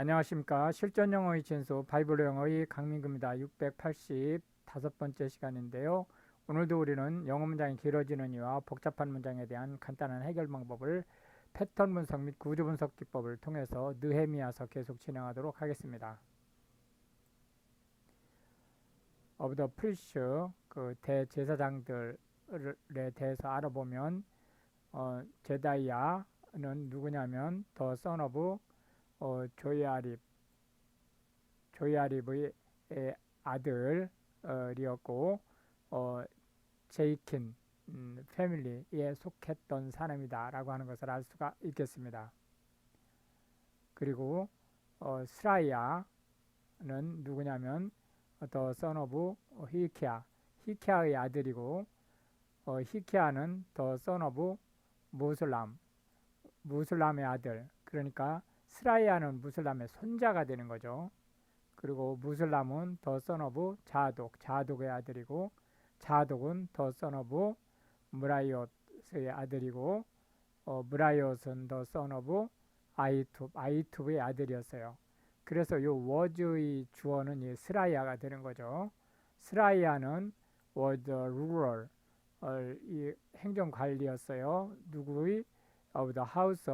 안녕하십니까. 실전 영어의 진수 바이블 영어의 강민구입니다. 685번째 시간인데요. 오늘도 우리는 영어 문장이 길어지는 이유와 복잡한 문장에 대한 간단한 해결 방법을 패턴 분석 및 구조 분석 기법을 통해서 느헤미야서 계속 진행하도록 하겠습니다. of the priest 그 대제사장들에 대해서 알아보면 어, 제다이아는 누구냐면 더 son of 어, 조야립 조야립의 아들이었고 어, 제이킨 음, 패밀리에 속했던 사람이다라고 하는 것을 알 수가 있겠습니다. 그리고 어, 스라이아는 누구냐면 더 선오브 히키아 히키아의 아들이고 어, 히키아는 더 선오브 무슬람 무슬람의 아들 그러니까 스라이아는 무슬람의 손자가 되는 거죠. 그리고 무슬람은 더 선오브 자독 자독의 아들이고 자독은 더 선오브 무라이옷의 아들이고 어, 무라이옷은 더 선오브 아이투 아이투브의 아들이었어요. 그래서 요 워즈의 주어는 이 스라이아가 되는 거죠. 스라이아는 was the 어, 이 행정 관리였어요. 누구의 of the house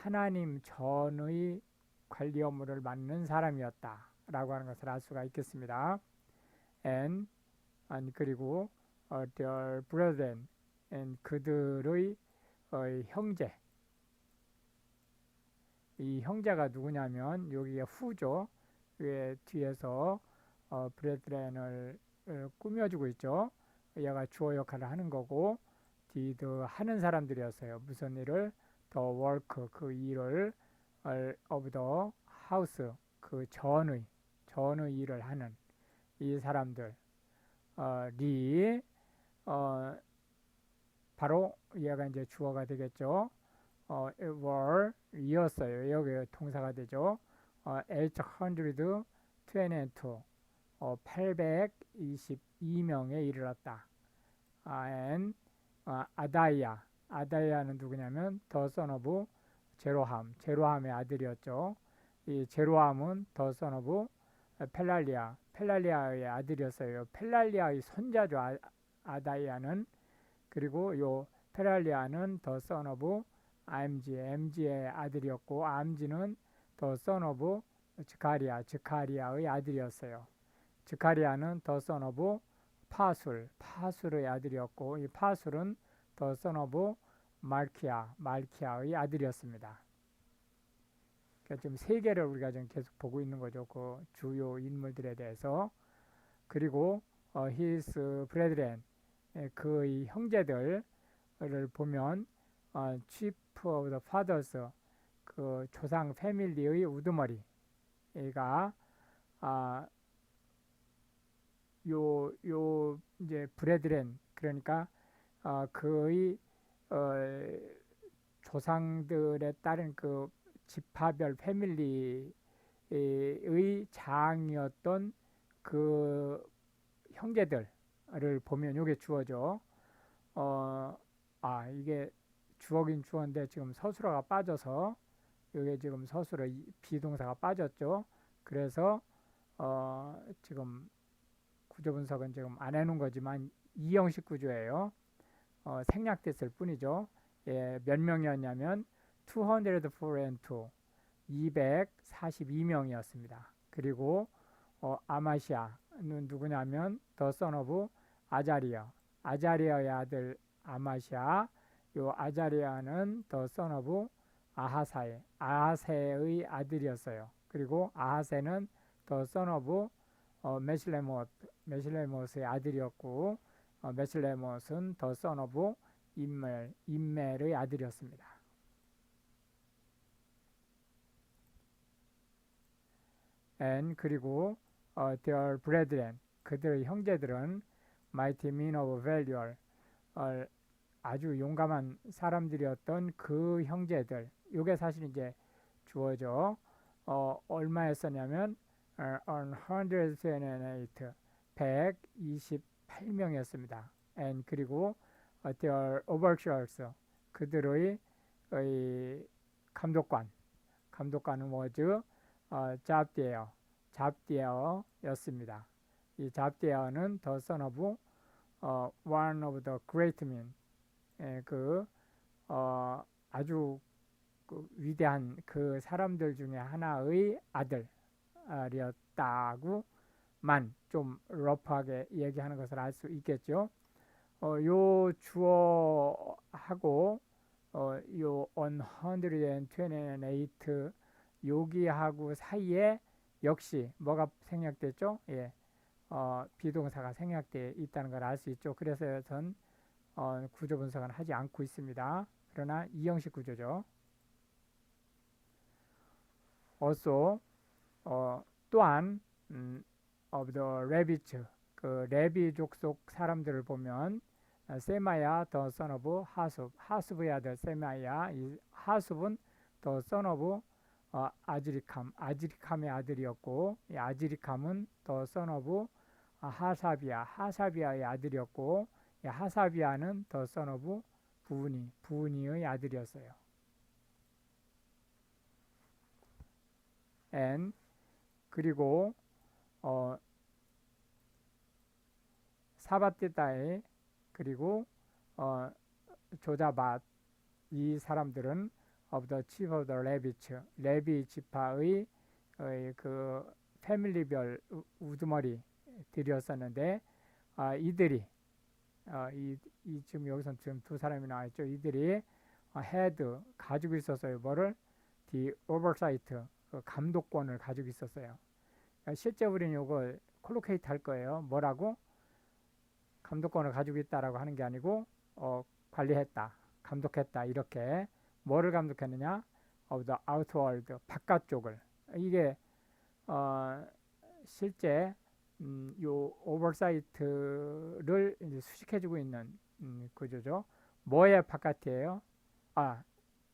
하나님 전의 관리 업무를 맡는 사람이었다라고 하는 것을 알 수가 있겠습니다. and, and 그리고 uh, their brethren and 그들의 어, 형제 이 형제가 누구냐면 여기에 후죠. 왜 뒤에서 어, 브레드렌을 어, 꾸며주고 있죠. 얘가 주어 역할을 하는 거고 디드 하는 사람들이었어요. 무슨 일을 더 워크 그 일을 of the house 그 전의 전의 일을 하는 이 사람들 어, 리 어, 바로 얘가 이제 주어가 되겠죠. 어, were 이었어요. 여기 동사가 되죠. 어, 822 어, 822명에 이르렀다. 아, and 어, 아다이아 아다이아는 누구냐면 더 선오브 제로함 제로함의 아들이었죠. 이 제로함은 더 선오브 펠랄리아 펠랄리아의 아들이었어요. 펠랄리아의 손자죠. 아, 아다이아는 그리고 요 펠랄리아는 더 선오브 암지 엠지의 아들이었고 암지는 더 선오브 즈카리아 즈카리아의 아들이었어요. 즈카리아는 더 선오브 파술 파술의 아들이었고 이 파술은 더 선오브 말키아 말키아의 아들이었습니다. 그러니까 지금 세 개를 우리가 지금 계속 보고 있는 거죠. 그 주요 인물들에 대해서 그리고 어, his brethren 그의 형제들을 보면 어, chief of the fathers 그 조상 패밀리의 우두머리가 아, 요, 요, 이제, 브레드렌, 그러니까, 어, 그의, 어, 조상들에 따른 그 지파별 패밀리의 장이었던 그 형제들을 보면 요게 주어져. 어, 아, 이게 주어긴 주어인데 지금 서술어가 빠져서 이게 지금 서술어 비동사가 빠졌죠. 그래서 어, 지금 구조 분석은 지금 안 해놓은 거지만 이 형식 구조예요. 어, 생략됐을 뿐이죠. 예, 몇 명이었냐면 204 242명이었습니다. 그리고 어, 아마시아는 누구냐면 더 son of 아자리아 아자리아의 아들 아마시아 요 아자리아는 더 of 아하사의 아하세의 아들이었어요. 그리고 아하세는 더 of 어, 메실레못 메실레못의 아들이었고 어, 메실레못은 더 of 임멜 임멜의 아들이었습니다. and 그리고 어, their brethren 그들의 형제들은 mighty men of valor 어, 아주 용감한 사람들이었던 그 형제들 요게 사실 이제 주어져 어, 얼마였었냐면 어, 128 128 명이었습니다. and 그리고 어, their overseers 그들의 의 감독관. 감독관은 was 어, 잡디에어, 잡디에어였습니다. 이 잡디에어는 son of 어, one of the great men, 예, 그 어, 아주 그 위대한 그 사람들 중에 하나의 아들이었다고 만좀 러프하게 얘기하는 것을 알 수 있겠죠. 어, 요 주어하고 어, 요 128 여기하고 사이에 역시 뭐가 생략됐죠? 예. 어, 비동사가 생략되어 있다는 걸 알 수 있죠. 그래서 전 어, 구조 분석은 하지 않고 있습니다. 그러나 이 형식 구조죠. also 어, 또한 음, of the rabbits 그 레비 족속 사람들을 보면 어, 세마야 더 son 하숲 하숲의 아들 세마야 이 하숲은 더 son 어, 아즈리캄 아즈리캄의 아들이었고 이 아즈리캄은 더 son 아, 하사비아 하사비아의 아들이었고 이 하사비아는 더 son of 부은이 부은이의 아들이었어요. and 그리고 어, 사바테다에 그리고 어, 조자밭 이 사람들은 of the chief of the 레비츠 레비 지파의 어, 그 패밀리별 우- 우두머리 들이었었는데 아, 이들이 어, 이, 이 지금 여기서 지금 두 사람이 나와 있죠. 이들이 어, 헤드 가지고 있었어요. 뭐를 the oversight 그 감독권을 가지고 있었어요. 그러니까 실제 우리는 이거 콜로케이트 할 거예요. 뭐라고? 감독권을 가지고 있다라고 하는 게 아니고 어, 관리했다, 감독했다 이렇게 뭐를 감독했느냐? of the outward 바깥쪽을 이게 어, 실제 음, 요 오버사이트를 수식해주고 있는 음, 구조죠. 뭐의 바깥이에요? 아,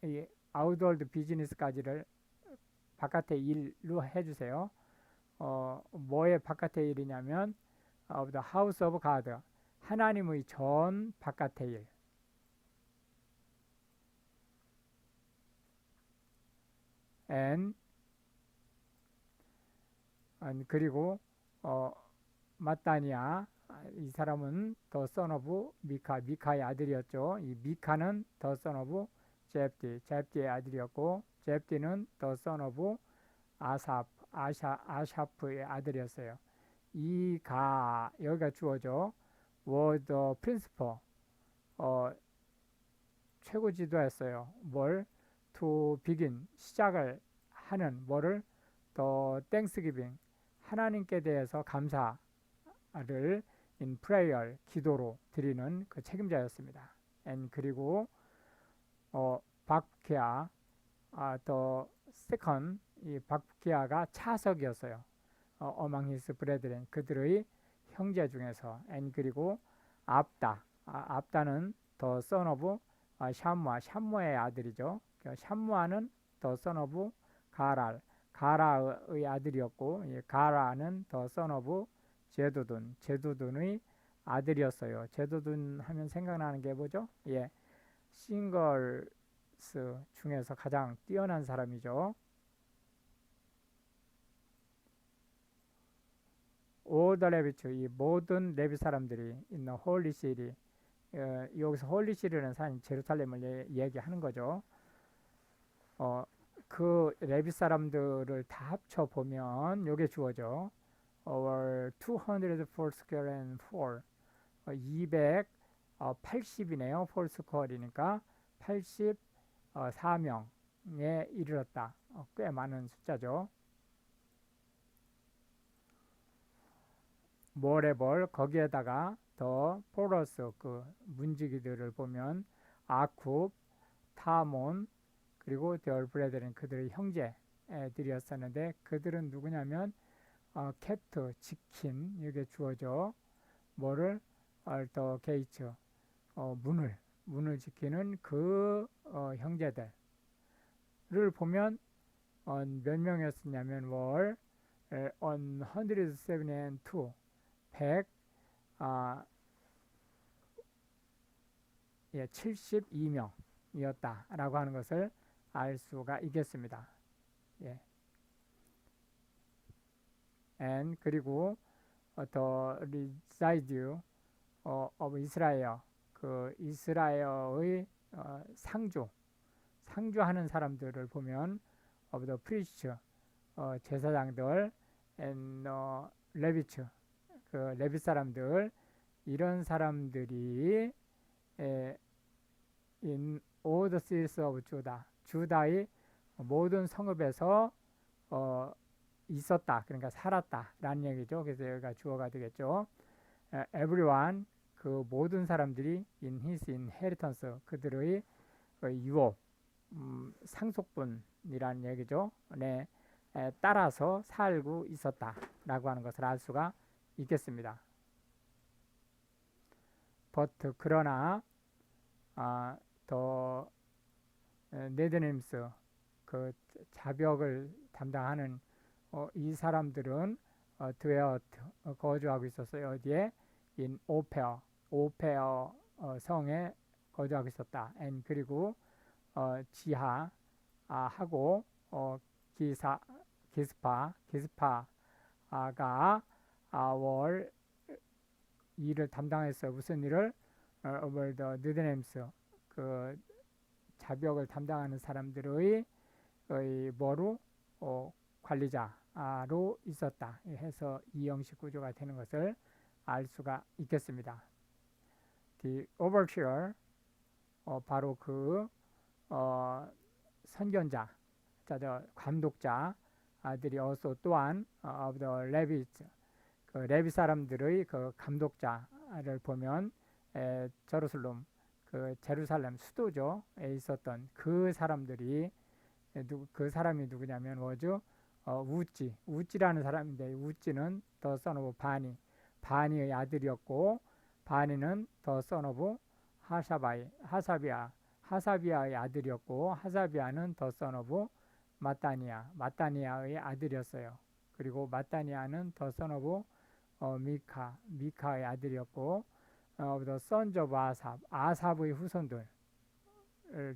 이 아웃월드 비즈니스까지를 바깥의 일로 해주세요. 어, 뭐의 바깥의 일이냐면 of the house of God 하나님의 전 바깥의 일. and 음, 그리고 어, 마따니아 이 사람은 더 of 미카 미카의 아들이었죠. 이 미카는 더 of 잽디 잽디의 아들이었고 잽디는 더 of 아삽 아샤 아샤프의 아들이었어요. 이가 여기가 주어죠. The principal 어, 최고 지도였어요. 뭘 to begin 시작을 하는 뭐를 더 땡스기빙 하나님께 대해서 감사를 in prayer 기도로 드리는 그 책임자였습니다. and 그리고 어 박케아 아, 더 세컨 이 박케아가 차석이었어요. 어, his brethren 그들의 형제 중에서 and 그리고 압다 아, 압다는 더 아, 샴무아 샴무의 아들이죠. 그 샴무아는 더 son of 가랄 가라의 아들이었고 이 가라는 더 of 제도둔 제도둔의 아들이었어요. 제도둔 하면 생각나는 게 뭐죠? 예, 싱글스 중에서 가장 뛰어난 사람이죠. 오더 레비츠 이 모든 레비 사람들이 있는 홀리 시리 어, 여기서 홀리 시리는 산 제루살렘을 예, 얘기하는 거죠. 어, 그 레비 사람들을 다 합쳐 보면 요게 주어져. 200 four square and four 어, 280이네요. four square이니까 84명에 이르렀다. 어, 꽤 많은 숫자죠. 모레벌 거기에다가 더 포러스 그 문지기들을 보면 아쿱, 타몬 그리고 데얼브레드는 그들의 형제들이었었는데 그들은 누구냐면 어, 캡트, 지킨 이게 주어져 뭐를? 더 게이츠 어, 문을 문을 지키는 그 어, 형제들을 보면 어, 몇 명이었냐면 월 on 172 100 아, 예, 72명이었다라고 하는 것을 알 수가 있겠습니다. 예. and 그리고 어, the reside 어, of Israel 그 이스라엘의 어, 상주 상주하는 사람들을 보면 of the priest 어, 제사장들 and 어, 레비츠 그 레비 사람들 이런 사람들이 에, in all the cities of Judah 주다의 모든 성읍에서 어, 있었다 그러니까 살았다라는 얘기죠. 그래서 여기가 주어가 되겠죠. 에, everyone 그 모든 사람들이 in his inheritance 그들의 그 유업 음, 상속분이라는 얘기죠. 네, 에, 따라서 살고 있었다라고 하는 것을 알 수가 있겠습니다. but 그러나 아, 더 네드님스 그 자벽을 담당하는 어, 이 사람들은 어, 드웨어 어, 거주하고 있었어요. 어디에? in 오페어 오페어 어, 성에 거주하고 있었다. and 그리고 어, 지하 아, 하고 어, 기사 기스파 기스파가 아월 일을 담당했어요. 무슨 일을? 어, over the Netherlands 그 자벽을 담당하는 사람들의 의 뭐로 어, 관리자로 있었다 해서 이 형식 구조가 되는 것을 알 수가 있겠습니다. The overseer 어, 바로 그 어, 선견자, 자, 저 감독자 아들이 어서 또한 어, of the Levites 그 레비 사람들의 그 감독자를 보면 에, 저루슬롬 그 제루살렘 수도죠에 있었던 그 사람들이 그 사람이 누구냐면 뭐죠? 어, 우찌 우찌라는 사람인데 우찌는 더 써노브 바니 바니의 아들이었고 바니는 더 써노브 하사바이 하사비아 하사비아의 아들이었고 하사비아는 더 써노브 마따니아 마따니아의 아들이었어요. 그리고 마따니아는 더 써노브 어, 미카 미카의 아들이었고 of the sons of 아삽, 아삽의 후손들,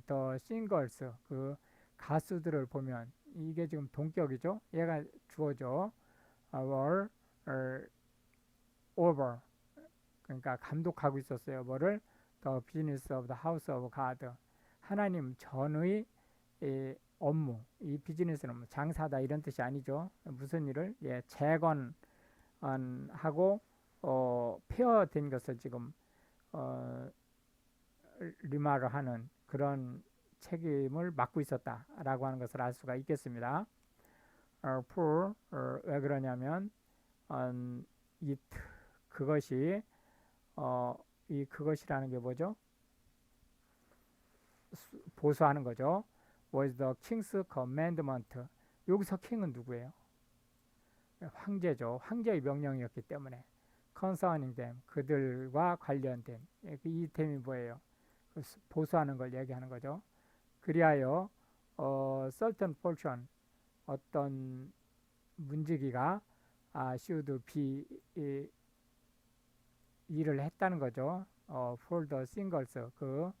더 싱글스, 그 가수들을 보면 이게 지금 동격이죠. 얘가 주어져. were over. 그러니까 감독하고 있었어요. 뭐를? The business of the house of God. 하나님 전의 이 업무, 이 비즈니스는 뭐 장사다 이런 뜻이 아니죠. 무슨 일을? 예, 재건 하고 어, 폐허된 것을 지금 어, 리마를 하는 그런 책임을 맡고 있었다라고 하는 것을 알 수가 있겠습니다. 어, 어, 왜 그러냐면 음, it 그것이 어, 이 그것이라는 게 뭐죠? 보수하는 거죠. was the king's commandment. 여기서 킹은 누구예요? 황제죠. 황제의 명령이었기 때문에 concerning them 그들과 관련된 예, 그이 템이 뭐예요? 그 보수하는 걸 얘기하는 거죠. 그리하여 어, certain 어떤 문지기가 아, should 이, 일을 했다는 거죠. 어, the singles 그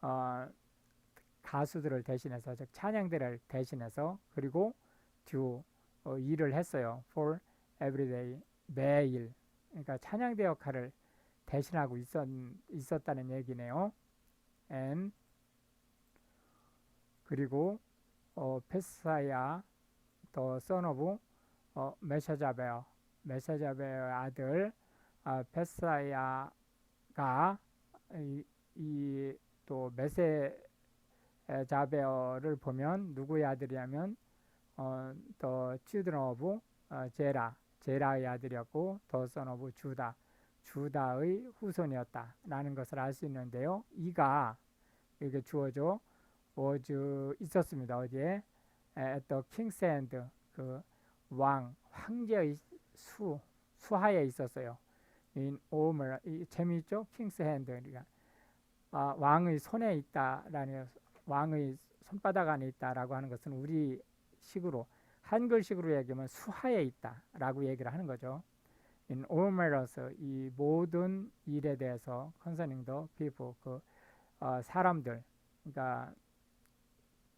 어, 가수들을 대신해서 즉 찬양들을 대신해서 그리고 do 어, 일을 했어요. for everyday 매일 그러니까 찬양대 역할을 대신하고 있었, 있었다는 얘기네요. and 그리고 어, 페사야 더 선오브 어, 메샤자베어 메샤자베어의 아들 아, 페사야가 이또 메세 자베어를 보면 누구의 아들이냐면 어, 더 children of 어, 제라 제라의 아들이었고 더 선오브 주다 주다의 후손이었다라는 것을 알 수 있는데요. 이가 이게 주어져 was 있었습니다. 어디에 at the hand 그 왕 황제의 수 수하에 있었어요. in 오mer 이 재미있죠? king's hand 그러니까 아, 왕의 손에 있다라는 왕의 손바닥 안에 있다라고 하는 것은 우리 식으로 한글식으로 얘기하면 수하에 있다라고 얘기를 하는 거죠. In all matters 이 모든 일에 대해서 concerning the people 그 어, 사람들 그러니까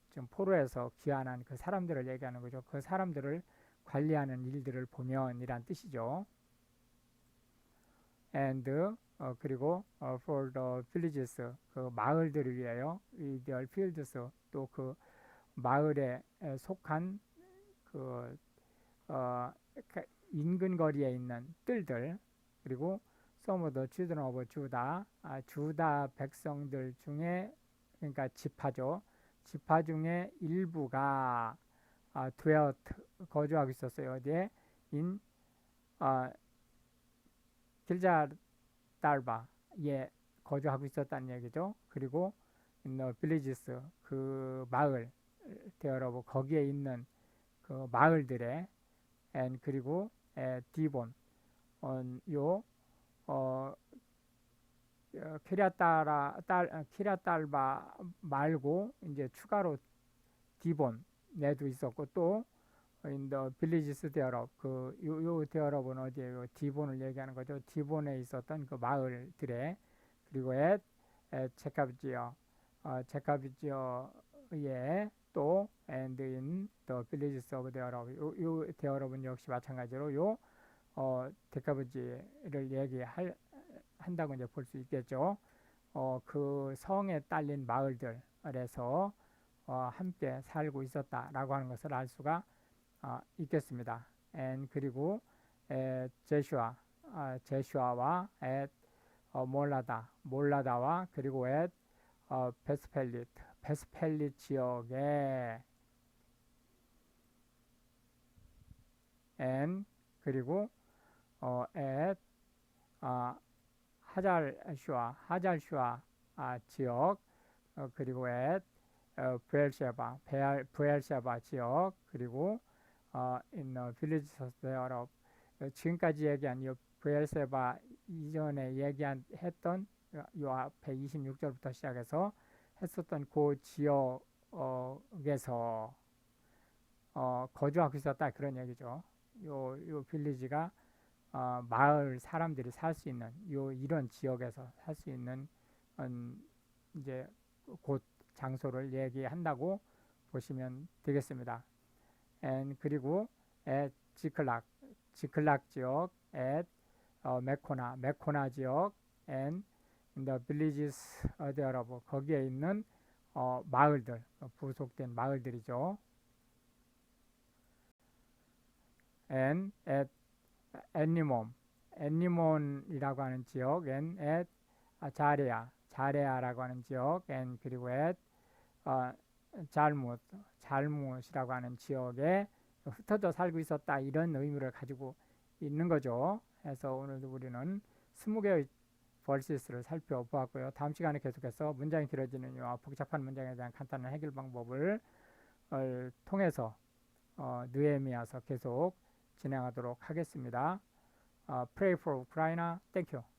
지금 포로에서 귀환한 그 사람들을 얘기하는 거죠. 그 사람들을 관리하는 일들을 보면이란 뜻이죠. and 어, 그리고 어, for the villages 그 마을들을 위하여 their fields 또그 마을에 에, 속한 그 어, 그 인근 거리에 있는 뜰들 그리고 some of the 아, 주다 백성들 중에 그러니까 지파죠. 지파 중에 일부가 아, dwelt 거주하고 있었어요. 어디에 in 아, 길자 달바에 거주하고 있었다는 얘기죠. 그리고 villages 그 마을 되어라고 거기에 있는 그 마을들의 and 그리고 에, 디본 어, 요 어, 어, 키랴따라 딸 어, 키랴딸바 말고 이제 추가로 디본 내도 있었고 또 the villages thereof 그요 요 thereof은 어디에요? 디본을 얘기하는 거죠. 디본에 있었던 그 마을들에 그리고 at, at 제카비지어 어, 제카비지어에 또 and in the villages of thereof 요, 요 thereof은 역시 마찬가지로 요 어, 데카브지를 얘기할 한다고 이제 볼 수 있겠죠. 어, 그 성에 딸린 마을들에서 어, 함께 살고 있었다라고 하는 것을 알 수가 어, 있겠습니다. and 그리고 에, 제슈아, 아, 제슈아와 에 어, 몰라다, 몰라다와 그리고 에 어, 베스펠릿, 베스펠릿 지역에 and 그리고 어, at 아, 하잘슈아, 하잘슈아 아, 지역 어, 그리고 at 어, 부엘셰바, 부엘셰바 지역 그리고 어, in the villages thereof 어, 지금까지 얘기한 이 부엘세바 이전에 얘기한 했던 요 앞에 26절부터 시작해서 했었던 그 지역에서 어, 거주하고 있었다 그런 얘기죠. 요, 요 빌리지가 어, 마을 사람들이 살 수 있는 요 이런 지역에서 살 수 있는 음, 이제 곳 장소를 얘기한다고 보시면 되겠습니다. and 그리고 at 지클락 지클락 지역 at 어, 메코나 메코나 지역 and the villages thereof 거기에 있는 어, 마을들 어, 부속된 마을들이죠. and at 애니몬 애니몬이라고 하는 지역. And at 아, 자레아. 자레아라고 하는 지역. And 그리고 at 어, 잘못 잘못이라고 하는 지역에 흩어져 살고 있었다. 이런 의미를 가지고 있는 거죠. 그래서 오늘도 우리는 20개의 벌시스를 살펴보았고요. 다음 시간에 계속해서 문장이 길어지는 이와 복잡한 문장에 대한 간단한 해결 방법을 어, 통해서 어, 느에미아서 계속 진행하도록 하겠습니다. 어, pray for Ukraine. Thank you.